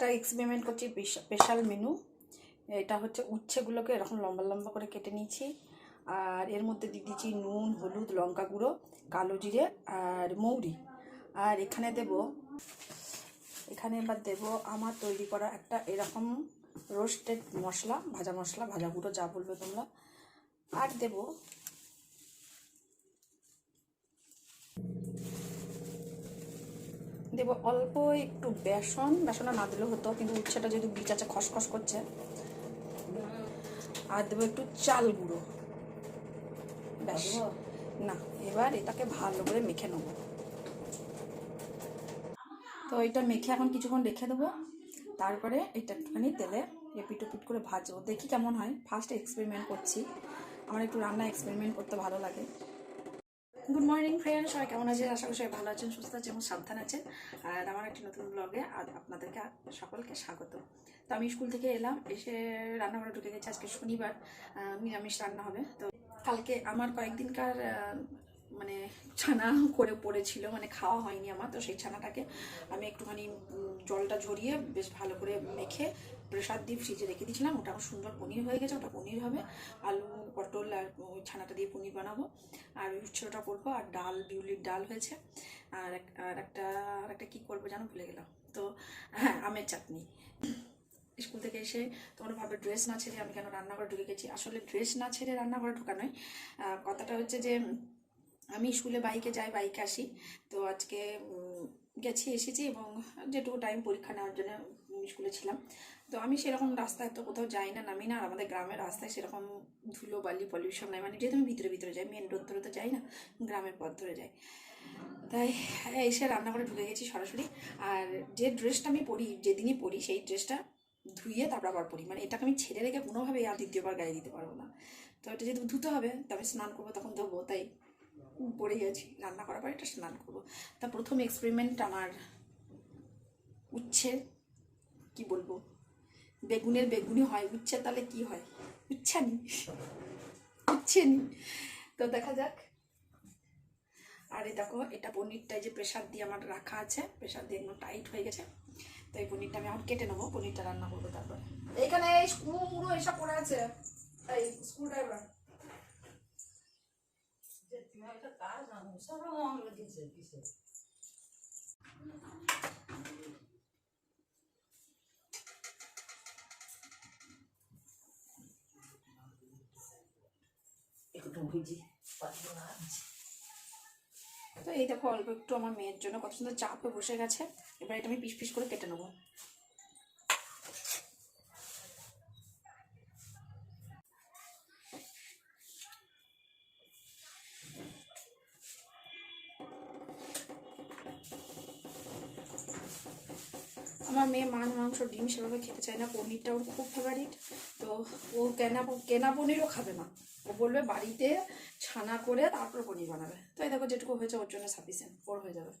একটা এক্সপেরিমেন্ট করছি special menu এটা হচ্ছে উচ্ছেগুলোকে এরকম লম্বা লম্বা করে কেটে নিয়েছি। আর এর মধ্যে দিয়ে দিচ্ছি নুন, হলুদ, লঙ্কা গুঁড়ো, কালো জিরে আর মৌরি। আর এখানে দেব, এখানে এবার দেব আমার তৈরি করা একটা এরকম রোস্টেড মশলা, ভাজা মশলা, ভাজা গুঁড়ো যা বলবে তোমরা। আর দেব দেব অল্প একটু বেসন বেসনটা না দিলেও হতো কিন্তু উচ্ছেটা যেহেতু বীজ আছে খসখস করছে। আর দেবো একটু চাল গুঁড়ো। ব্যাস। না এবার এটাকে ভালো করে মেখে নেব। তো এটা মেখে এখন কিছুক্ষণ রেখে দেবো। তারপরে এটা একটুখানি তেলে এপিট ওপিট করে ভাজবো। দেখি কেমন হয়। ফার্স্ট এক্সপেরিমেন্ট করছি। আমার একটু রান্না এক্সপেরিমেন্ট করতে ভালো লাগে। গুড মর্নিং ফ্রেন্ড সবাই কেমন আছে আশা করি সবাই ভালো আছেন, সুস্থ আছেন এবং সাবধান আছেন। আর আমার একটি নতুন ব্লগে আপনাদেরকে সকলকে স্বাগত। তো আমি স্কুল থেকে এলাম, এসে রান্নাঘরে ঢুকে গেছি। আজকে শনিবার নিরামিষ রান্না হবে। তো কালকে আমার কয়েকদিনকার মানে ছানা করে পড়েছিল মানে খাওয়া হয়নি আমার। তো সেই ছানাটাকে আমি একটুখানি জলটা ঝরিয়ে বেশ ভালো করে মেখে প্রেশার দিয়ে ফ্রিজে রেখে দিয়েছিলাম। ওটা আমার সুন্দর পনির হয়ে গেছে, ওটা পনির হবে। আলু, পটল আর ওই ছানাটা দিয়ে পনির বানাবো। আর উচ্ছেটা করব। আর ডাল, বিউলির ডাল হয়েছে। আর আর একটা আর একটা কী করব জানো? ভুলে গেলাম। তো হ্যাঁ আমের চাটনি। স্কুল থেকে এসে তোমরা ভাবে ড্রেস না ছেড়ে আমি কেন রান্নাঘরে ঢুকে গেছি? আসলে ড্রেস না ছেড়ে রান্নাঘরে ঢোকা নয়। কথাটা হচ্ছে যে, আমি স্কুলে বাইকে যাই, বাইকে আসি। তো আজকে গেছি, এসেছি এবং যেটুকু টাইম পরীক্ষা নেওয়ার জন্য স্কুলে ছিলাম। তো আমি সেরকম রাস্তায় তো কোথাও যাই না, নামি না, আর আমাদের গ্রামের রাস্তায় সেরকম ধুলো, বালি পলিউশন নাই। মানে যেহেতু আমি ভিতরে ভিতরে যাই মেন রোড ধরে তো যাই না, গ্রামের পথ ধরে যাই। তাই এসে রান্নাঘরে ঢুকে গেছি সরাসরি। আর যে ড্রেসটা আমি পরি, যেদিনই পরি, সেই ড্রেসটা ধুয়ে তারপর আবার পরি। মানে এটাকে আমি ছেড়ে রেখে কোনোভাবেই আর দ্বিতীয়বার গায়ে দিতে পারব না। তো এটা যেহেতু ধুতে হবে তবে স্নান করব, তখন ধোবো, তাই পরে গেছি। রান্না করার পর এটা স্নান করব। তা প্রথম এক্সপেরিমেন্ট আমার উচ্ছে। কি বলব? বেগুনের বেগুনি হয় উচ্ছে তাহলে কি হয়? উচ্ছানি উচ্ছেনি তো দেখা যাক। আর দেখো এটা পনিরটাই যে প্রেশার দিয়ে আমার রাখা আছে প্রেশার দিয়ে একদম টাইট হয়ে গেছে। তো এই পনিরটা আমি এখন কেটে নেব পনিরটা রান্না করব তারপরে। এখানে এই স্ক্রু মুড়ো এসব পড়ে আছে। এই স্ক্রু ড্রাইভার একটু ভুজি তো এই দেখো, অল্প একটু আমার মেয়ের জন্য কত সুন্দর চাপে বসে গেছে। এবার এটা আমি পিস পিস করে কেটে নেব। আমার মেয়ে মাছ মাংস, ডিম সেভাবে খেতে চায় না, পনিরটা ওর খুব ফেভারিট তো ও কেনা কেনা পনিরও খাবে না ও বলবে বাড়িতে ছানা করে তারপর পনির বানাবে। তো এই দেখো যেটুকু হয়েছে ওর জন্য সাফিসিয়েন্ট ওর হয়ে যাবে।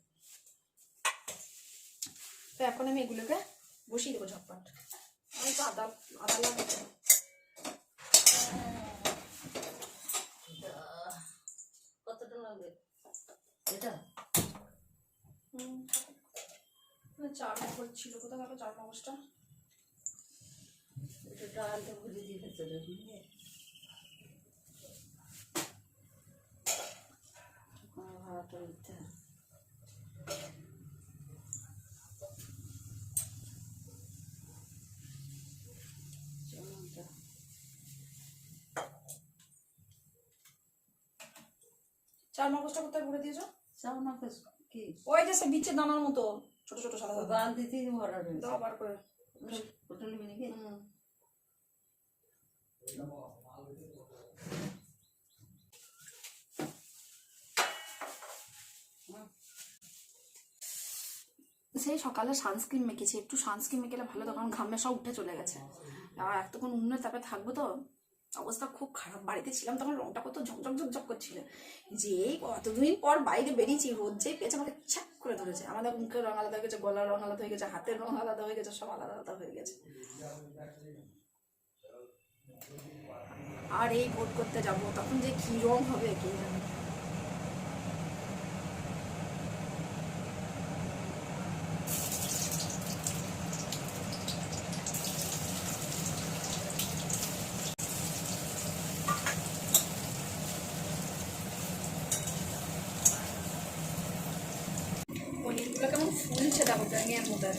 তো এখন আমি এগুলোকে বসিয়ে দেবো ঝটপট। আমি তো আদা আদা লাগাচ্ছি কতটা লাগবে? এটা? চার মগজ ছিল কোথায় গেল চার মগজটা এটা ভুজি দিয়ে চলে ভাড়াটা দিতে। চার মগজটা কোথায় ভরে দিয়েছ? চাল মাকে কি? ওই যে সে বিচের দানার মতো ছোট ছোট সাদা সাদা। গাল দিতেই ভরা রয়েছে। দাও বার করে। নিবি নাকি? হুম। সেই সকালে সানস্ক্রিন মেখেছি, একটু সানস্ক্রিন মেখেলে ভালো তো, কারণ ঘামে সব উঠে চলে গেছে। আর এতক্ষণ উন্নত তাপে থাকব তো, অবস্থা খুব খারাপ। বাড়িতে ছিলাম, তখন রংটা কত ঝকঝক ঝকঝক করছিল। যে কতদিন পর বাইরে বেরিয়েছি, রোদ যে পেয়েছে, আমাকে ছ্যাক করে ধরেছে। আমাদের মুখের রং আলাদা হয়ে গেছে, গলার রং আলাদা হয়ে গেছে, হাতের রং আলাদা হয়ে গেছে, সব আলাদা আলাদা হয়ে গেছে। আর এই ভোট করতে যাব, তখন যে কি রং হবে কে জানে মজার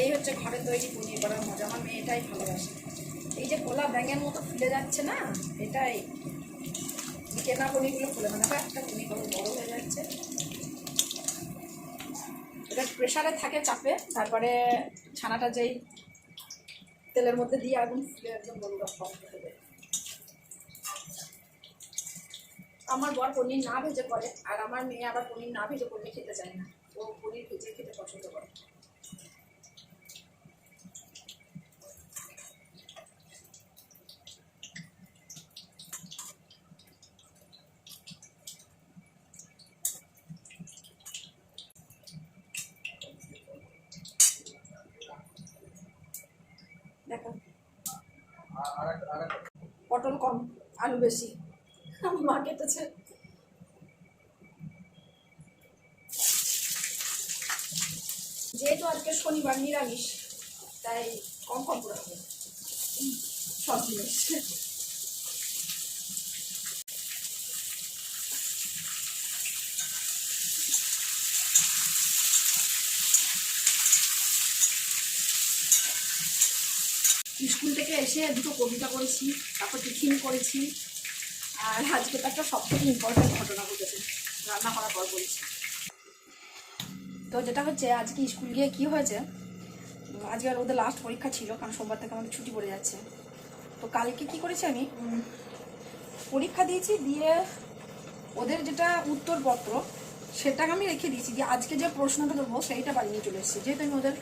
এই হচ্ছে ঘরে তৈরি পনির করার মজা আমার মেয়েটাই ভালোবাসে এই যে কলা ব্যাঙের মতো ফুলে যাচ্ছে না এটাই কেনা পনিরগুলো ফুলে মানে একটা পনির কত বড় হয়ে যাচ্ছে। এটা প্রেশারে থাকে চাপে, তারপরে ছানাটা যেই তেলের মধ্যে দিয়ে আগুন ফুলে একদম রকম হয়ে আমার বর পনির না ভেজে করে, আর আমার মেয়ে আবার পনির না ভেজে করলে খেতে চায় না। ও পনির ভেজে খেতে পছন্দ করে দেখো পটল কম আলু বেশি। মা কেটেছে যেহেতু আজকে শনিবার নিরামিষ, তাই কম কম করে হবে। সব জিনিস স্কুল থেকে এসে দুটো কবিতা করেছি তারপর টিফিন করেছি। আর আজকে তো একটা সব থেকে ইম্পর্টেন্ট ঘটনা ঘটেছে। রান্না করার পর বলছি। তো যেটা হচ্ছে, আজকে স্কুল গিয়ে কি হয়েছে? আজকে আর ওদের লাস্ট পরীক্ষা ছিল, কারণ সোমবার থেকে আমাদের ছুটি পড়ে যাচ্ছে। তো কালকে কি করেছি আমি? পরীক্ষা দিয়েছি, দিয়ে ওদের যেটা উত্তরপত্র সেটাকে আমি রেখে দিয়েছি। যে আজকে যে প্রশ্নটা দেবো সেইটা বাড়ি নিয়ে চলে এসেছি। যেহেতু আমি ওদের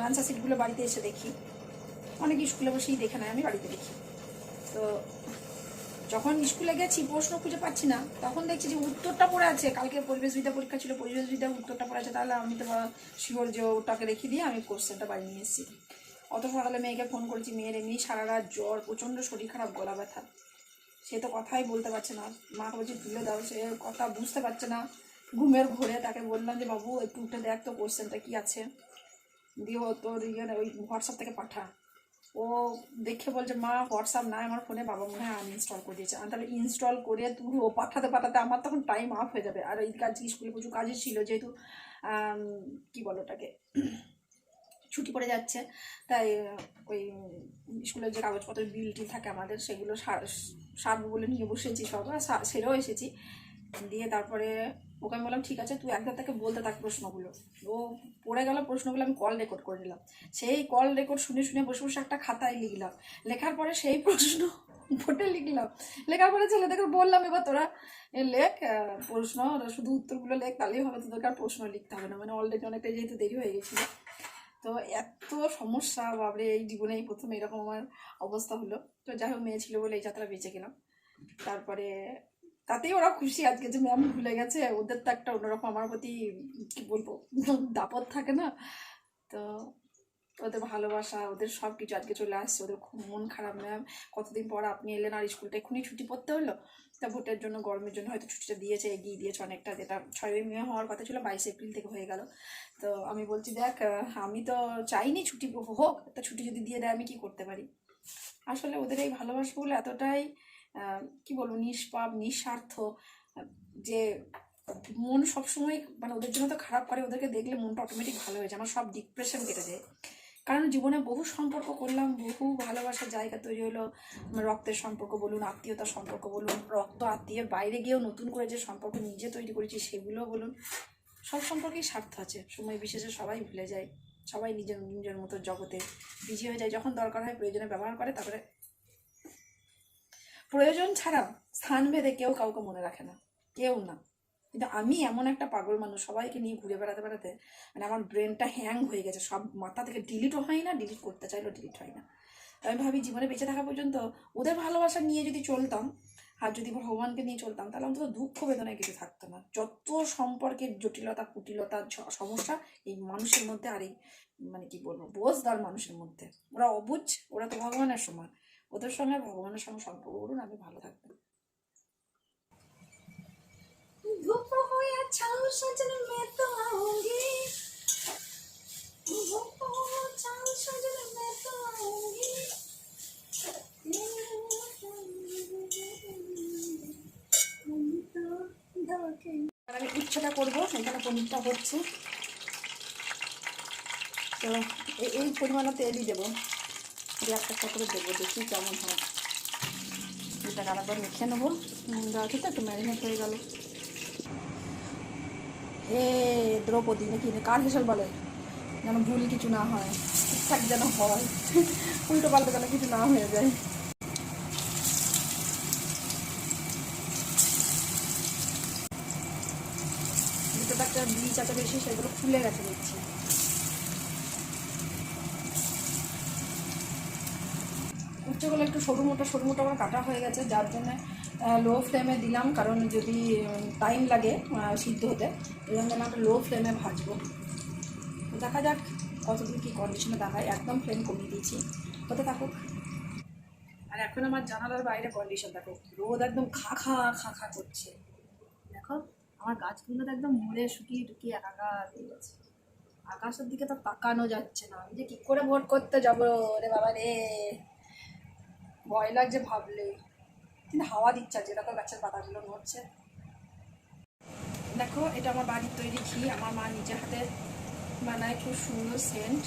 অ্যান্সার সিটগুলো বাড়িতে এসে দেখি। অনেক স্কুলে বসেই দেখে নেয়, আমি বাড়িতে দেখি। তো যখন স্কুলে গেছি, প্রশ্ন খুঁজে পাচ্ছি না। তখন দেখছি যে উত্তরটা পড়ে আছে। কালকে পরিবেশবিদ্যা পরীক্ষা ছিল পরিবেশবিদ্যার উত্তরটা পড়ে আছে। তাহলে আমি তো শিওর যে ওটাকে রেখে দিয়ে আমি কোশ্চেনটা বাড়ি নিয়ে এসেছি। অত সকালে মেয়েকে ফোন করেছি, মেয়ের এমনি সারা রাত জ্বর, প্রচণ্ড শরীর খারাপ, গলা ব্যথা। সে তো কথাই বলতে পারছে না। মাকে বলছি, তুলে দাও। সে কথা বুঝতে পারছে না। ঘুমের ঘোরে তাকে বললাম যে, বাবু, একটু উঠে দেখ তো কোশ্চেনটা কি আছে। দিয়ে তোর ইয়ে ওই হোয়াটসঅ্যাপ থেকে পাঠা। ও দেখে বলছে, মা হোয়াটসঅ্যাপ নাই, আমার ফোনে বাবা মনে হয় আনইনস্টল করে দিয়েছে। আমি তাহলে ইনস্টল করে ও পাঠাতে পাঠাতে আমার তখন টাইম আপ হয়ে যাবে। আর এই কাজ, স্কুলে প্রচুর কাজই ছিল যেহেতু কি বলো ওটাকে, ছুটি পড়ে যাচ্ছে। তাই, ওই স্কুলের যে কাগজপত্র বিল টিল থাকে আমাদের, সেগুলো সার- সারবো বলে নিয়ে বসেছি সব। সেরেও এসেছি। দিয়ে তারপরে ওকে আমি বললাম, ঠিক আছে, তুই একবার তাকে বলতে থাক প্রশ্নগুলো। ও পড়ে গেল প্রশ্নগুলো, আমি কল রেকর্ড করে নিলাম। সেই কল রেকর্ড শুনে শুনে বসে বসে একটা খাতায় লিখলাম। লেখার পরে সেই প্রশ্ন ভোটে লিখলাম। লেখার পরে ছেলেদেরকে বললাম, এবার তোরা লেখ প্রশ্ন শুধু উত্তরগুলো লেখ, তাহলেই হবে, তোদেরকে আর প্রশ্ন লিখতে হবে না। মানে অলরেডি অনেকটা যেহেতু দেরি হয়ে গেছিল। তো এত সমস্যা বাবরে এই জীবনে এই প্রথম এরকম আমার অবস্থা হলো। তো যাই হোক, মেয়ে ছিল বলে এই যাত্রা বেঁচে গেলাম। তারপরে তাতেই ওরা খুশি আজকে যে ম্যাম ভুলে গেছে। ওদের তো একটা অন্যরকম, আমার প্রতি কি বলব, দাপট থাকে না? তো ওদের ভালোবাসা, ওদের সব কিছু আজকে চলে আসছে। ওদের খুব মন খারাপ ম্যাম কতদিন পর আপনি এলেন আর স্কুলটা এক্ষুনি ছুটি পড়তে হলো? তা ভোটের জন্য, গরমের জন্য হয়তো ছুটিটা দিয়েছে, এগিয়ে দিয়েছে অনেকটা। যেটা ছয় মে হওয়ার কথা ছিল, বাইশে এপ্রিল থেকে হয়ে গেল। তো আমি বলছি, দেখ, আমি তো চাইনি ছুটি হোক, তা ছুটি যদি দিয়ে দেয়, আমি কি করতে পারি? আসলে ওদের এই ভালোবাসাগুলো এতটাই কি বলব, নিষ্পাপ, নিঃস্বার্থ, যে মন সবসময় মানে ওদের জন্য তো খারাপ করে, ওদেরকে দেখলে মনটা অটোমেটিক ভালো হয়ে যায়, আমার সব ডিপ্রেশন কেটে যায়। কারণ জীবনে বহু সম্পর্ক করলাম, বহু ভালোবাসার জায়গা তৈরি হলো রক্তের সম্পর্ক বলুন, আত্মীয়তার সম্পর্ক বলুন, রক্ত, আত্মীয়ের বাইরে গিয়েও নতুন করে যে সম্পর্ক নিজে তৈরি করেছি সেগুলো বলুন, সব সম্পর্কেই স্বার্থ আছে, সময় বিশেষে সবাই ভুলে যায়, সবাই নিজের নিজের মতো জগতে বিজি হয়ে যায়, যখন দরকার হয় প্রয়োজনে ব্যবহার করে, তারপরে প্রয়োজন ছাড়া স্থান ভেদে কেউ কাউকে মনে রাখে না। কেউ না। কিন্তু আমি এমন একটা পাগল মানুষ, সবাইকে নিয়ে ঘুরে বেড়াতে বেড়াতে মানে আমার ব্রেনটা হ্যাং হয়ে গেছে। সব মাথা থেকে ডিলিটও হয় না ডিলিট করতে চাইলেও ডিলিট হয় না। আমি ভাবি জীবনে বেঁচে থাকা পর্যন্ত ওদের ভালোবাসা নিয়ে যদি চলতাম, আর যদি ভগবানকে নিয়ে চলতাম, তাহলে অন্তত দুঃখ বেদনায় কিছু থাকতো না। যত সম্পর্কের জটিলতা, কুটিলতা সমস্যা এই মানুষের মধ্যে আর এই মানে কি বলব, বোঝদার মানুষের মধ্যে। ওরা অবুঝ, ওরা তো ভগবানের সমান। ওদের সঙ্গে ভগবানের সঙ্গে সম্পর্ক করুন আপনি ভালো থাকবেন। আমি উচ্চটা করব এখানে পনিরটা হচ্ছে। তো এই পরিমাণে তেলই দেবো। যে একটা একটা করে দেবো, দেখি কেমন হয়। এটা আরেকবার মেখে নেব। রাখি তো একটু ম্যারিনেট হয়ে গেল। এ দ্রৌপদী, নাকি কার হিসেবে বলে? যেন ভুল কিছু না হয়, ঠিকঠাক যেন হয়। উল্টো পাল্টো যেন কিছু না হয়ে যায়। দুটো একটা বীজ আছে বেশি, সেগুলো ফুলে গেছে দেখছি। উচ্চগুলো একটু সরু মোটা সরু মোটা আমার কাটা হয়ে গেছে। যার জন্য লো ফ্লেমে দিলাম, কারণ যদি টাইম লাগে সিদ্ধ হতে, এই জন্য আমরা লো ফ্লেমে ভাজবো। দেখা যাক কতদূর কী কন্ডিশনে দেখায়। একদম ফ্লেম কমিয়ে দিয়েছি। হতে থাকুক। আর এখন আমার জানালার বাইরে কন্ডিশন দেখো, রোদ একদম খা খা খা খা করছে। দেখো, আমার গাছগুলো তো একদম মরে শুকিয়ে টুকিয়ে একাকার হয়ে গেছে। আকাশের দিকে তো তাকানো যাচ্ছে না। আমি যে কী করে ভোট করতে যাব রে বাবা রে ভয় লাগছে ভাবলে কিন্তু হাওয়া দিচ্ছে যে দেখো গাছের পাতাগুলো নড়ছে। দেখো, এটা আমার বাড়ির তৈরি ঘি। আমার মা নিজের হাতে বানায় খুব সুন্দর সেন্ট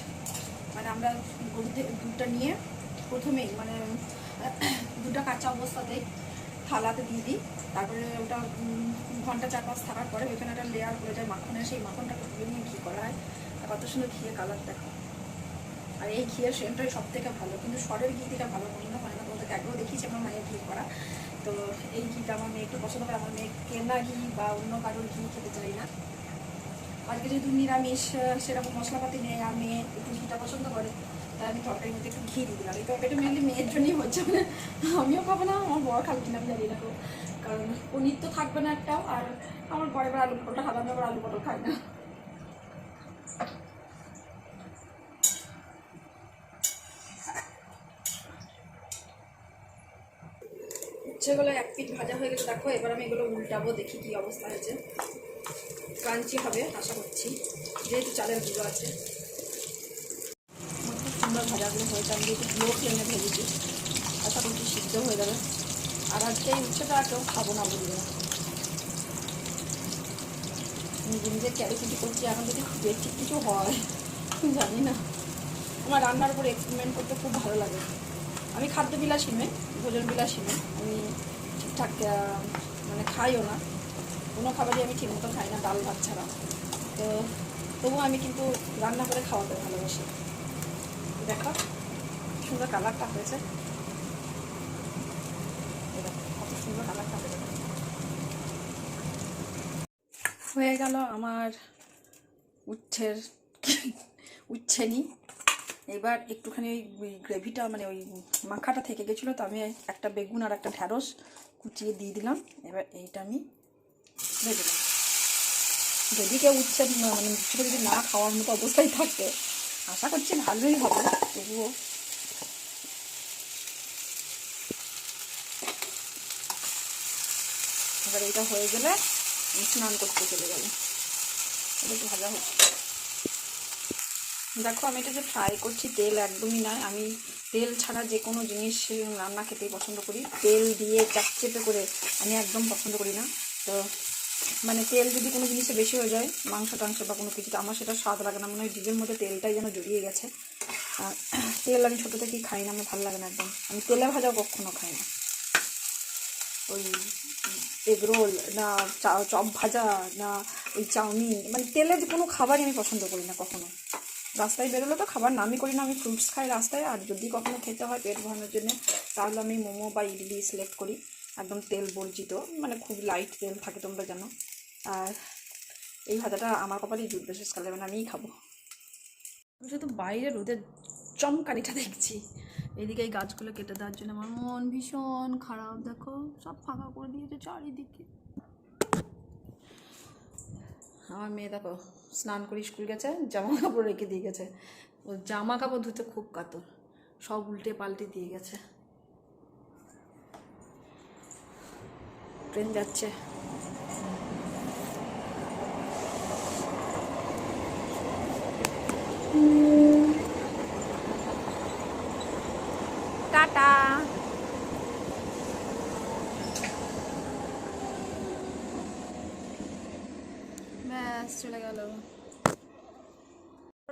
মানে আমরা গরুতে দুধটা নিয়ে প্রথমেই মানে দুধটা কাঁচা অবস্থাতেই থালাতে দিয়ে দিই। তারপরে ওটা ঘণ্টা চার পাঁচ থাকার পরে ওইখানে একটা লেয়ার করে যায় মাখনে সেই মাখনটাকে তুলে নিয়ে ঘি করা হয়। কত সুন্দর ঘিয়ে কালার দেখো। আর এই ঘিয়ের সেন্টটাই সব থেকে ভালো। কিন্তু সরের ঘি থেকে ভালো মনে হয় না, তোমাদেরকে আগেও দেখিয়েছি আমার মায়ের ঘি করা। তো এই ঘিটা আমার মেয়ে একটু পছন্দ করে আমার মেয়ে কেনা ঘি বা অন্য কারোর ঘি খেতে চাই না। আজকে যেহেতু নিরামিষ সেরকম মশলাপাতি নেই, আর মেয়ে একটু ঘিটা পছন্দ করে তাই আমি তরকারির মধ্যে একটু ঘি দিয়ে দিলাম। এই তরকারিটা মেনলি মেয়ের জন্যই হচ্ছে মানে আমিও খাব না, আমার বড় খাব কিনা আমি জানি না কারণ পনির তো থাকবে না একটাও, আর আমার পরের বার আলু পটলটা খাবে আমি আবার আলু পটল খাই না। উচ্ছেগুলো এক পিঠ ভাজা হয়ে গেছে, দেখো, এবার আমি এগুলো উল্টাবো, দেখি কি অবস্থা হয়েছে। ক্রাঞ্চি হবে, আশা করছি। যেহেতু চালের গুঁড়ো আছে। সুন্দর ভাজাগুলো হয়েছে, আমি যেহেতু লো ফ্লেমে ভেজেছি, আশা করছি সিদ্ধ হয়ে যাবে। আর আজকে এই উচ্ছেটা কেউ খাব না বলবে না নিজে নিজে ক্যালিকুটি করছি, এখন যদি বেশি কিছু হয়, জানি না। আমার রান্নার উপর এক্সপেরিমেন্ট করতে খুব ভালো লাগে। আমি খাদ্য বিলাসী মেয়ে ভোজন বিলাসী মেয়ে আমি ঠিকঠাক মানে খাইও না। কোনো খাবারই আমি ঠিকমতো খাই না, ডাল, ভাত ছাড়া। তো তবুও আমি কিন্তু রান্না করে খাওয়াতে ভালোবাসি। দেখো, সুন্দর কালারটা হয়েছে। কত সুন্দর কালারটা হয়েছে। হয়ে গেল আমার উচ্ছের, উচ্ছেনি। এবার একটুখানি ওই গ্রেভিটা মানে ওই মাখাটা থেকে গেছিল, তো আমি একটা বেগুন আর একটা ঢ্যাঁড়স কুচিয়ে দিয়ে দিলাম। এবার এইটা আমি ভেজে দিলাম। যদি কেউ উচ্ছে মানে উচ্ছেটা যদি না খাওয়ার মতো অবস্থায় থাকে, আশা করছি ভালোই হবে, তবুও এবার এইটা হয়ে গেলে স্নান করতে চলে গেল এটা একটু ভাজা হচ্ছে। দেখো, আমি এটা যে ফ্রাই করছি, তেল একদমই নয়। আমি তেল ছাড়া যে কোনো জিনিস রান্না খেতেই পছন্দ করি। তেল দিয়ে চাপচেপে করে আমি একদম পছন্দ করি না। তো মানে তেল যদি কোনো জিনিসে বেশি হয়ে যায়, মাংস টাংস বা কোনো কিছুতে, আমার সেটা স্বাদ লাগে না। মনে হয় ডিজের মধ্যে তেলটাই যেন জড়িয়ে গেছে। আর তেল আমি ছোটো থেকেই খাই না, আমার ভালো লাগে না একদম। আমি তেলে ভাজাও কখনো খাই না। ওই এগ রোল না চপ ভাজা না ওই চাউমিন মানে তেলের কোনো খাবারই আমি পছন্দ করি না কখনো। রাস্তায় বেরোলে তো খাবার নামই করি না, আমি ফ্রুটস খাই রাস্তায়। আর যদি কখনো খেতে হয় পেট ভরানোর জন্য, তাহলে আমি মোমো বা ইডলি সিলেক্ট করি। একদম তেল বর্জিত মানে খুব লাইট তেল থাকে তোমরা জানো। আর এই ভাজাটা আমার কপালেই জুটবে শেষকালে মানে আমিই খাব। আমি শুধু বাইরে রোদের চমকানিটা দেখছি। এদিকে এই গাছগুলো কেটে দেওয়ার জন্য আমার মন ভীষণ খারাপ। দেখো, সব ফাঁকা করে দিয়েছে চারিদিকে। আমার মেয়ে দেখো, স্নান করে স্কুল গেছে জামা কাপড় রেখে দিয়ে গেছে। ও জামা কাপড় ধুতে খুব কাতর, সব উল্টে পাল্টে দিয়ে গেছে। ট্রেন যাচ্ছে। টাটা ব্যাস চলে গেল।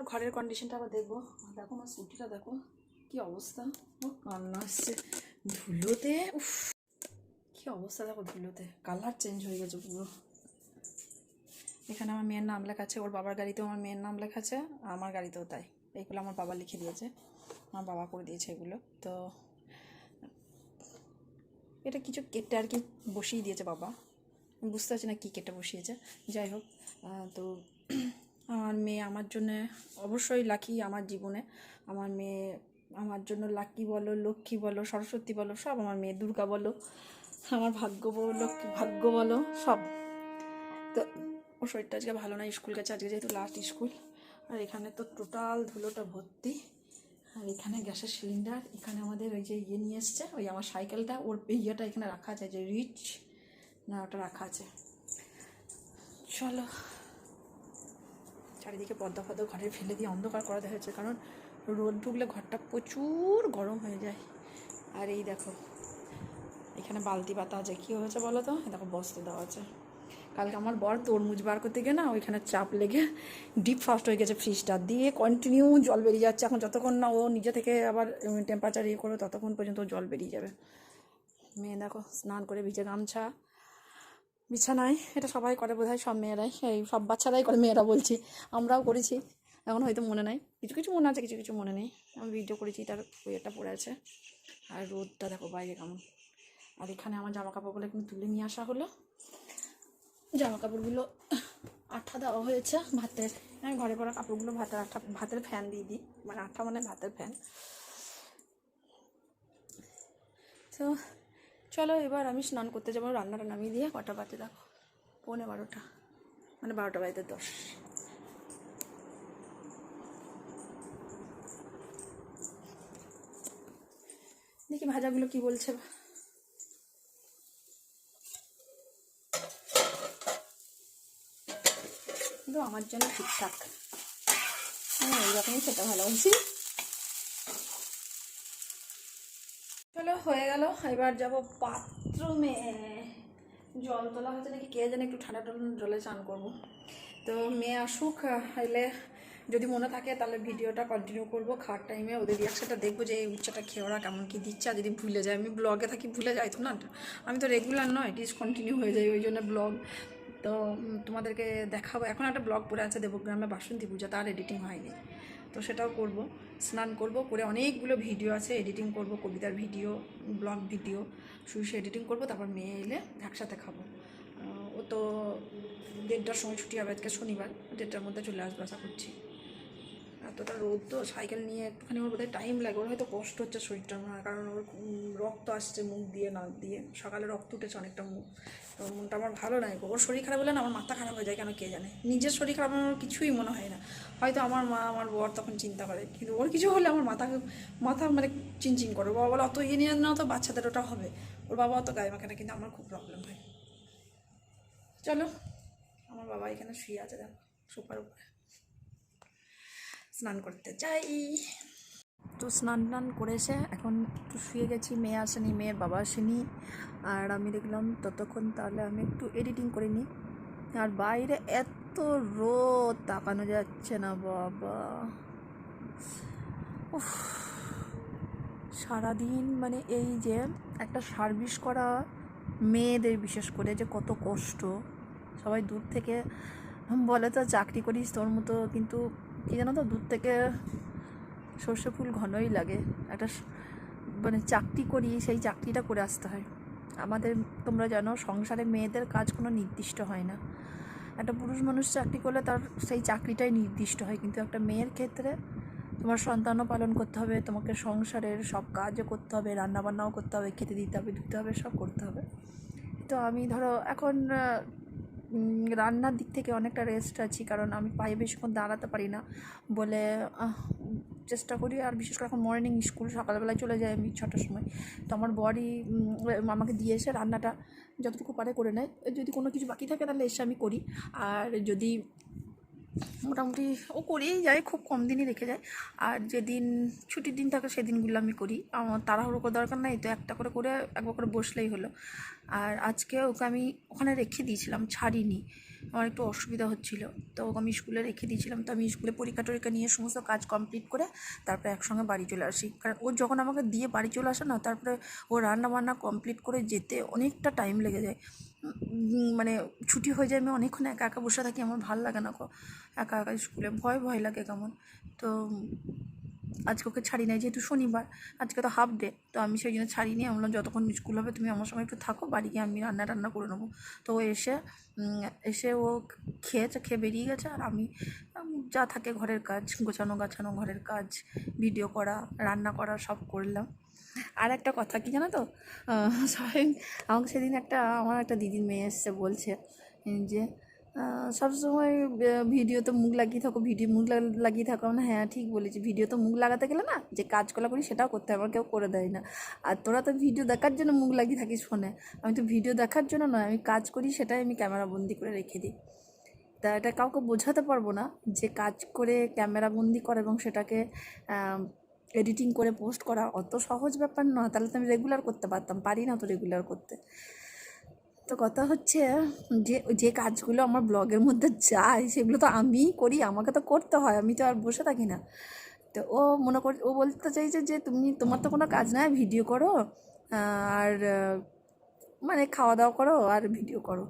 ঘরের কন্ডিশনটা আবার দেখব। দেখো আমার স্কুটিটা দেখো কি অবস্থা। ও কান্না আসছে। ধুলোতে, উফ, কি অবস্থা দেখো ধুলোতে। কালার চেঞ্জ হয়ে গেছে পুরো। এখানে আমার মেয়ের নাম লেখা আছে, ওর বাবার গাড়িতেও আমার মেয়ের নাম লেখা আছে আমার গাড়িতেও তাই। এইগুলো আমার বাবা লিখে দিয়েছে। আমার বাবা করে দিয়েছে এগুলো। তো এটা কিছু কেটে আর কি বসিয়ে দিয়েছে বাবা। বুঝতে পারছি না কী কেটে বসিয়েছে। যাই হোক তো আমার মেয়ে আমার জন্য অবশ্যই লাকি আমার জীবনে। আমার মেয়ে আমার জন্য লাকি বলো, লক্ষ্মী বলো, সরস্বতী বলো, সব আমার মেয়ে। দুর্গা বলো, আমার ভাগ্য বলো, লক্ষ্মী ভাগ্য বলো, সব। তো ওর শরীরটা আজকে ভালো না, স্কুল গেছে, আজকে যেহেতু লাস্ট স্কুল। আর এখানে তো টোটাল ধুলোটা ভর্তি। আর এখানে গ্যাসের সিলিন্ডার এখানে আমাদের ওই যে ইয়ে নিয়ে এসছে, ওই আমার সাইকেলটা ওর ইয়েটা এখানে রাখা আছে, যে রিচ না, ওটা রাখা আছে। চলো। চারিদিকে পদ্মা ফদ্মা ঘরে ফেলে দিয়ে অন্ধকার করা দেখা যাচ্ছে কারণ রোদ ঢুকলে ঘরটা প্রচুর গরম হয়ে যায়। আর এই দেখো, এখানে বালতি পাতা আছে, কী হয়েছে বলো তো? দেখো, বস্তা দেওয়া আছে। কালকে আমার বর তরমুজ বার করতে গিয়ে না, ওইখানে চাপ লেগে ডিপ ফাস্ট হয়ে গেছে ফ্রিজটা দিয়ে কন্টিনিউ জল বেরিয়ে যাচ্ছে। এখন যতক্ষণ না ও নিজে থেকে আবার টেম্পারেচার ইয়ে করবে, ততক্ষণ পর্যন্ত জল বেরিয়ে যাবে। মেয়ে দেখো, স্নান করে ভিজে গামছা বিছানায়, এটা সবাই করে বোধহয়, সব মেয়েরাই, এই সব বাচ্চারাই করে, মেয়েরা বলছি। আমরাও করেছি, এখন হয়তো মনে নাই। কিছু কিছু মনে আছে, কিছু কিছু মনে নেই। আমি ভিডিও করেছি, তার ওইটা পড়ে আছে। আর রোদটা দেখো বাইরে কেমন। আর এখানে আমার জামা কাপড়গুলো কিন্তু তুলে নিয়ে আসা হলো। জামা কাপড়গুলো আঠা দেওয়া হয়েছে ভাতের। আমি ঘরে পরা কাপড়গুলো ভাতের আঠা, ভাতের ফ্যান দিয়ে দিই। মানে আঠা মানে ভাতের ফ্যান তো চলো এবার আমি স্নান করতে যাব রান্নাটা নামিয়ে দিয়ে কটা বাজে দেখো। পৌনে বারোটা মানে বারোটা বাজতে দশ। দেখি ভাজাগুলো কি বলছে। কিন্তু আমার জন্য ঠিকঠাক। আমি এইরকমই খেতে ভালোবাসি চলো, হয়ে গেল। এবার যাব বাথরুমে। জল তোলা হচ্ছে নাকি কে জানে একটু ঠান্ডা ঠান্ডা জলে চান করব। তো মেয়ে আসুক, এলে যদি মনে থাকে তাহলে ভিডিওটা কন্টিনিউ করব। খাওয়ার টাইমে ওদের রিয়াকশনটা দেখব যে এই উচ্চাটা খেয়ে ওরা কেমন কী দিচ্ছে। যদি ভুলে যায়, আমি ব্লগে থাকি, ভুলে যাই তো না? আমি তো রেগুলার নয় ডিসকন্টিনিউ হয়ে যাই ওই জন্য ব্লগ তো তোমাদেরকে দেখাবো। এখন একটা ব্লগ পড়ে আছে দেবগ্রামে বাসন্তী পূজা, তার এডিটিং হয়নি। তো সেটাও করব। স্নান করব, করে অনেকগুলো ভিডিও আছে, এডিটিং করব, কবিতার ভিডিও, ব্লগ ভিডিও শুয়ে শুয়ে এডিটিং করব, তারপর মেয়ে এলে একসাথে খাব। ও তো দেড়টার সময় ছুটি হবে আজকে শনিবার, দেড়টার মধ্যে চলে আসব আশা করছি। এতটা রোদ তো সাইকেল নিয়ে একটুখানি ওর বোধহয় টাইম লাগে। ওর হয়তো কষ্ট হচ্ছে শরীরটা মনে হয়, কারণ ওর রক্ত আসছে মুখ দিয়ে, নাক দিয়ে। সকালে রক্ত উঠেছে অনেকটা মুখ। তো মনটা আমার ভালো নাই ওর শরীর খারাপ হলে না আমার মাথা খারাপ হয়ে যায়, কেন কে জানে? নিজের শরীর খারাপ আমার কিছুই মনে হয় না। হয়তো আমার মা, আমার বর তখন চিন্তা করে। কিন্তু ওর কিছু হলে আমার মাথা মাথা মানে চিনচিন করে। বাবা বলে, অত ইয়ে নিয়ে না তো, বাচ্চাদের ওটা হবে। ওর বাবা অত গায়ে মাখে না, কিন্তু আমার খুব প্রবলেম হয়। চলো, আমার বাবা এখানে শুয়ে আছে, দেখো, সোফার উপরে। স্নান করতে যাই। তো স্নান টান করেছে এখন একটু শুয়ে গেছি, মেয়ে আসেনি, মেয়ের বাবা আসেনি। আর আমি দেখলাম ততক্ষণ তাহলে আমি একটু এডিটিং করে নিই। আর বাইরে এত রোদ তাকানো যাচ্ছে না বাবা। উফ, সারাদিন মানে এই যে একটা সার্ভিস করা মেয়েদের বিশেষ করে যে কত কষ্ট। সবাই দূর থেকে বলে তো চাকরি করিস তোর মতো, কিন্তু কী জানো তো দূর থেকে সর্ষে ফুল ঘনই লাগে। একটা মানে চাকরি করি, সেই চাকরিটা করে আসতে হয়। আমাদের, তোমরা জানো, সংসারে মেয়েদের কাজ কোনো নির্দিষ্ট হয় না। একটা পুরুষ মানুষ চাকরি করলে তার সেই চাকরিটাই নির্দিষ্ট হয়। কিন্তু একটা মেয়ের ক্ষেত্রে তোমার সন্তানও পালন করতে হবে, তোমাকে সংসারের সব কাজও করতে হবে, রান্নাবান্নাও করতে হবে, খেতে দিতে হবে, ধুতে হবে, সব করতে হবে। তো আমি ধরো, এখন রান্নার দিক থেকে অনেকটা রেস্ট আছি, কারণ আমি পায়ে বেশিক্ষণ দাঁড়াতে পারি না বলে চেষ্টা করি। আর বিশেষ করে এখন মর্নিং স্কুল সকালবেলায় চলে যাই আমি ছটার সময়। তো আমার বডি আমাকে দিয়ে এসে রান্নাটা, যতটুকু পারে করে নেয়। যদি কোনো কিছু বাকি থাকে তাহলে এসে আমি করি। আর যদি মোটামুটি ও করেই যায়, খুব কম দিনই রেখে যায়। আর যেদিন ছুটির দিন থাকে সেদিনগুলো আমি করি। আমার তাড়াহুড়ো করে দরকার নাই, তো একটা করে করে একবার করে বসলেই হলো। আর আজকে ওকে আমি ওখানে রেখে দিয়েছিলাম, ছাড়িনি। আমার একটু অসুবিধা হচ্ছিল। তো আমি স্কুলে রেখে দিয়েছিলাম। তো আমি স্কুলে পরীক্ষা টরীক্ষা নিয়ে সমস্ত কাজ কমপ্লিট করে তারপরে একসঙ্গে বাড়ি চলে আসি। কারণ ও যখন আমাকে দিয়ে বাড়ি চলে আসে না, তারপরে ও রান্না বান্না কমপ্লিট করে যেতে অনেকটা টাইম লেগে যায়। মানে ছুটি হয়ে যায়, আমি অনেকক্ষণ একা একা বসে থাকি, আমার ভালো লাগে না একা একা স্কুলে ভয় ভয় লাগে কেমন? তো আজকে ওকে ছাড়ি নাই, যেহেতু শনিবার, আজকে তো হাফ ডে তো আমি সেই জন্য ছাড়িনি। আমি বললাম, যতক্ষণ স্কুল হবে, তুমি আমার সঙ্গে একটু থাকো, বাড়ি গিয়ে আমি রান্না টান্না করে নেব। তো ও এসে এসে ও খেয়েছে খেয়ে বেরিয়ে গেছে, আর আমি যা থাকে ঘরের কাজ, গোছানো গাছানো ঘরের কাজ ভিডিও করা, রান্না করা সব করলাম। আর একটা কথা কি জানো তো? সবাই, আমাকে সেদিন একটা, আমার একটা দিদির মেয়ে এসছে, বলছে, যে সবসময় ভিডিওতে মুখ লাগিয়ে থাকো, ভিডিও মুখ লাগিয়ে থাকো। না হ্যাঁ ঠিক বলেছি। ভিডিও তো মুখ লাগাতে গেলে না, যে কাজগুলো করি সেটাও করতে আমার কেউ করে দেয় না। আর তোরা তো ভিডিও দেখার জন্য মুখ লাগিয়ে থাকিস ফোনে। আমি তো ভিডিও দেখার জন্য নয়, আমি কাজ করি সেটাই আমি ক্যামেরা বন্দি করে রেখে দিই। তা এটা কাউকে বোঝাতে পারব না, যে কাজ করে ক্যামেরা বন্দি করা এবং সেটাকে এডিটিং করে পোস্ট করা অত সহজ ব্যাপার নয়। তাহলে তো আমি রেগুলার করতে পারতাম, পারি না তো রেগুলার করতে। তো কথা হচ্ছে যে যে কাজগুলো আমার ব্লগের মধ্যে যায়, সেগুলো তো আমিই করি, আমাকে তো করতে হয়, আমি তো আর বসে থাকি না। তো ও মনে কর, ও বলতে চাইছে যে, তুমি, তোমার তো কোনো কাজ নাই, ভিডিও করো, আর মানে খাওয়া দাওয়া করো, আর ভিডিও করো।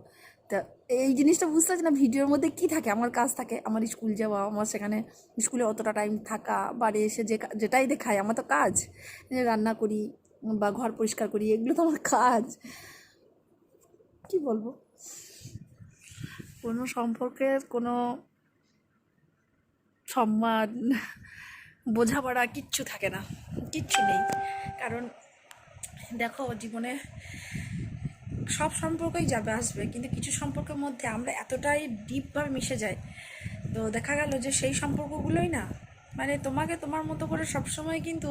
তা এই জিনিসটা বুঝতে পারছি না, ভিডিওর মধ্যে কি থাকে? আমার কাজ থাকে, আমার স্কুল যাওয়া, আমার সেখানে স্কুলে অতটা টাইম থাকা, বাড়ি এসে যে যেটাই দেখায় আমার তো কাজ রান্না করি বা ঘর পরিষ্কার করি, এগুলো তো আমার কাজ। কি বলব? কোনো সম্পর্কের কোনো সম্মান বোঝাপড়া কিচ্ছু থাকে না, কিচ্ছু নেই। কারণ দেখো, জীবনে সব সম্পর্কই যাবে, আসবে। কিন্তু কিছু সম্পর্কের মধ্যে আমরা এতটাই ডিপভাবে মিশে যাই। তো দেখা গেল যে সেই সম্পর্কগুলোই না মানে তোমাকে তোমার মতো করে সবসময় কিন্তু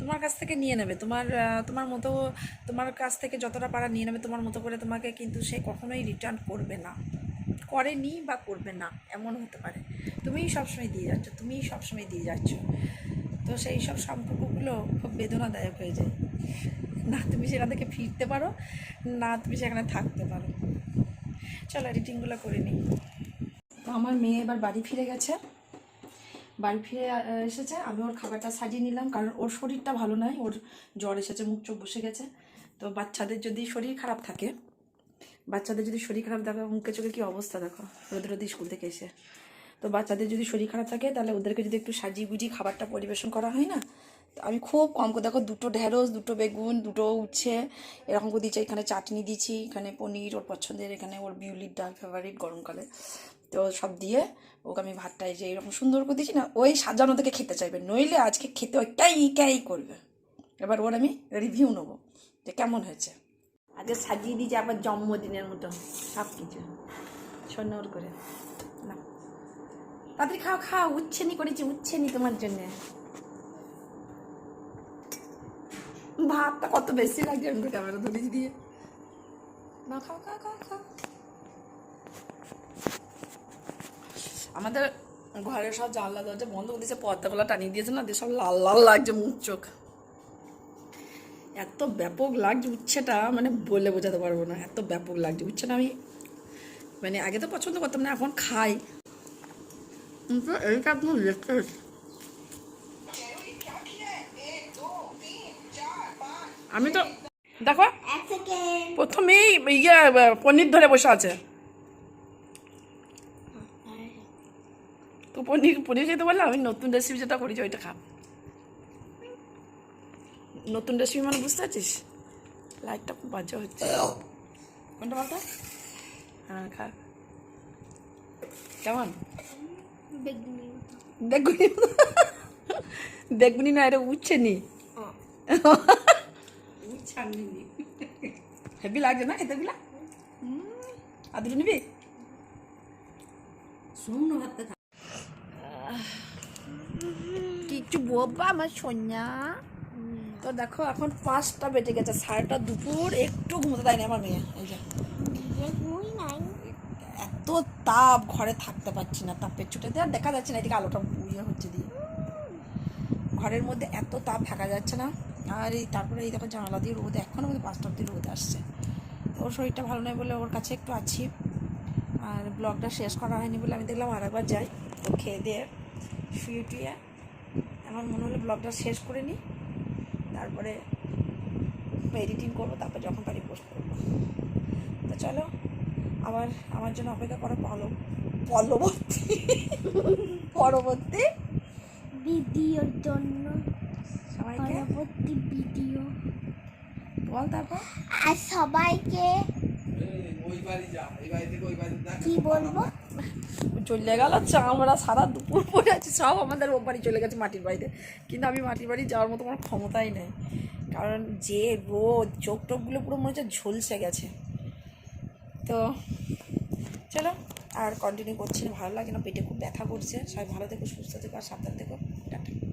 তোমার কাছ থেকে নিয়ে নেবে। তোমার তোমার মতো, তোমার কাছ থেকে যতটা পারা নিয়ে নেবে, তোমার মতো করে তোমাকে কিন্তু সে কখনোই রিটার্ন করবে না। করেনি বা করবে না, এমন হতে পারে। তুমিই সবসময় দিয়ে যাচ্ছ, তুমিই সবসময় দিয়ে যাচ্ছ। তো সেই সব সম্পর্কগুলো খুব বেদনাদায়ক হয়ে যায়। না তুমি সেখান থেকে ফিরতে পারো, না তুমি সেখানে থাকতে পারো। চলো এডিটিংগুলো করে নিই। তো আমার মেয়ে এবার বাড়ি ফিরে গেছে। বাড়ি ফিরে এসেছে। আমি ওর খাবারটা সাজিয়ে নিলাম, কারণ ওর শরীরটা ভালো নয় ওর জ্বর এসেছে, মুখ চোখ বসে গেছে। তো বাচ্চাদের যদি শরীর খারাপ থাকে, বাচ্চাদের যদি শরীর খারাপ থাকে, মুখে চোখে কী অবস্থা দেখো? রোদে রোদে স্কুল থেকে এসে। তো বাচ্চাদের যদি শরীর খারাপ থাকে, তাহলে ওদেরকে যদি একটু সাজিয়ে গুজিয়ে খাবারটা পরিবেশন করা হয় না আমি খুব কম করে, দেখো, দুটো ঢেঁড়স, দুটো বেগুন, দুটো উচ্ছে, এরকম করে দিয়েছি। এখানে চাটনি দিয়েছি, এখানে পনির, ওর পছন্দের, এখানে ওর বিউলির ডাল ফেভারিট গরমকালে। তো সব দিয়ে ওকে আমি ভাতটা এই যে এরকম সুন্দর করে দিয়েছি না, ওই সাজানো থেকে খেতে চাইবে। নইলে আজকে খেতে ওই ক্যাই ক্যাই করবে। এবার ওর আমি রিভিউ নেব যে কেমন হয়েছে। আজকে সাজিয়ে দিয়েছি আবার জন্মদিনের মতো সব কিছু সুন্দর করে। না। তাড়াতাড়ি খাও খাও, উচ্ছেনি করেছি, উচ্ছেনি তোমার জন্য। ভাতটা কত বেশি লাগছে আমি ক্যামেরা ধরেছি দিয়ে। না, খাও খাও খাও খাও। আমাদের ঘরের সব জানলা দরজা বন্ধ করে দিয়েছে পর্দাগুলো টানিয়ে দিয়েছে না দিয়ে সব লাল লাল লাগছে মুখ চোখ। এত ব্যাপক লাগছে উচ্ছেটা মানে বলে বোঝাতে পারব না এত ব্যাপক লাগছে উচ্ছেটা আমি মানে আগে তো পছন্দ করতাম না এখন খাই। কিন্তু এইটা একদম লেটেস্ট। আমি তো দেখো প্রথমেই ইয়ে পনির ধরে বসে আছে। তো পনির পনির খেতে বললে আমি নতুন রেসিপি যেটা করেছি ওইটা খা। নতুন রেসিপি মানে বুঝতে পারছিস? লাইটটা খুব বাজে হচ্ছে। কোনটা বলতো? হ্যাঁ খা। কেমন? বেগুনি। বেগুনি? না এটা উঠছে নি হেভি লাগছে না খেতে গুলা আর দুটো নিবি? শুকনো ভাতটা খা কিছু বোবা আমার সোনা তো দেখো, এখন পাঁচটা বেজে গেছে, সাড়েটা দুপুর, একটু ঘুমোতে দেয়নি আমার মেয়ে, এই যে। এত তাপ, ঘরে থাকতে পারছি না, তাপের ছুটেতে। আর দেখা যাচ্ছে না, এদিকে আলোটা ইয়ে হচ্ছে দিয়ে। ঘরের মধ্যে এত তাপ, থাকা যাচ্ছে না। আর এই, তারপরে এই দেখো, জানালা দিয়ে রোদ, এখনও মধ্যে পাঁচটা অব্দি রোদ আসছে। ওর শরীরটা ভালো নয় বলে ওর কাছে একটু আছি। আর ব্লগটা শেষ করা হয়নি বলে আমি দেখলাম আর একবার যাই খেয়ে দিয়ে, শুয়ে টুয়ে আমার মনে হলো ব্লগটা শেষ করে নিই তারপরে এডিটিং করব তারপর যখন পারি পোস্ট করব। তো চলো আবার আমার জন্য অপেক্ষা করো পলো পরবর্তী পরবর্তী। ভিডিওর জন্য সবাইকে। পরবর্তী ভিডিও বল তারপর। আর সবাইকে কি বলব? চলে গেল আমরা সারা দুপুর পরে আছি, সব আমাদের ও বাড়ি চলে গেছে মাটির বাড়িতে। কিন্তু আমি মাটির বাড়ি যাওয়ার মতো কোনো ক্ষমতাই নেই। কারণ যে রোদ, চোখ টোকগুলো পুরো মনে হচ্ছে ঝলসে গেছে। তো চলো, আর কন্টিনিউ করছি ভালো লাগে না, পেটে খুব ব্যথা করছে। সবাই ভালো থেকো, সুস্থ থেকো, আর সাবধান থেকো। টাটা।